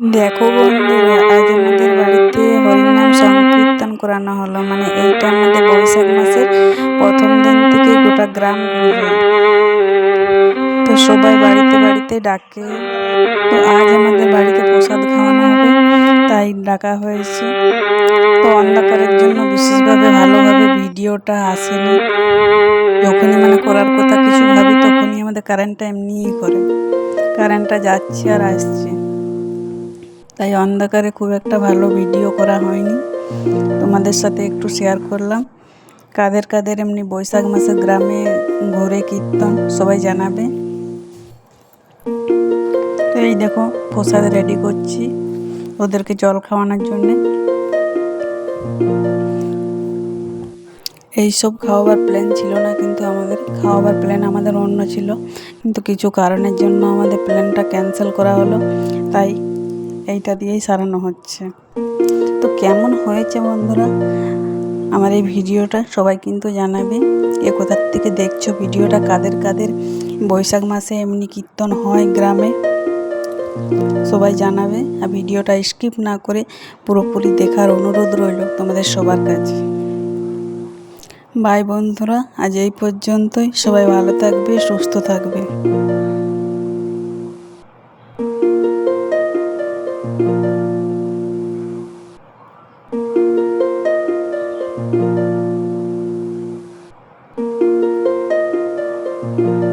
দেখো বন্ধুরা, আজ আমাদের বাড়িতে হরিনাম সংকীর্তন করানো হলো। মানে এইটা আমাদের বৈশাখ মাসের প্রথম দিন থেকে গোটা গ্রাম তো সবাই বাড়িতে বাড়িতে ডাকে। তো আজ আমাদের বাড়িতে প্রসাদ খাওয়ানো হবে, তাই ডাকা হয়েছে। তো অন্ধকারের জন্য বিশেষভাবে ভালোভাবে ভিডিওটা আসেনি। যখনই মানে করার কথা কিছু ভাবি, তখনই আমাদের কারেন্টটা এমনিই করে। কারেন্টটা যাচ্ছে আর আসছে। তাই অন্ধকারে খুব একটা ভালো ভিডিও করা হয়নি। তোমাদের সাথে একটু শেয়ার করলাম। কাদের কাদের এমনি বৈশাখ মাসে গ্রামে ঘুরে কীর্তন সবাই জানাবে। তো এই দেখো, প্রসাদ রেডি করছি ওদেরকে জল খাওয়ানোর জন্যে। এইসব খাওয়াবার প্ল্যান ছিল না, কিন্তু আমাদের খাওয়াবার প্ল্যান আমাদের অন্য ছিল। কিন্তু কিছু কারণের জন্য আমাদের প্ল্যানটা ক্যান্সেল করা হলো। তাই এইটা দিয়েই সারানো হচ্ছে। তো কেমন হয়েছে বন্ধুরা? আমার এই ভিডিওটা সবাই কিন্তু জানাবে। এ কোথার থেকে দেখছ ভিডিওটা? কাদের কাদের? বৈশাখ মাসে এমনি কীর্তন হয় গ্রামে? সবাই জানাবে। আর ভিডিওটা স্কিপ না করে পুরোপুরি দেখার অনুরোধ রইল তোমাদের সবার কাছে। বাই বন্ধুরা। আজ এই পর্যন্তই। সবাই ভালো থাকবে, সুস্থ থাকবে। thank you.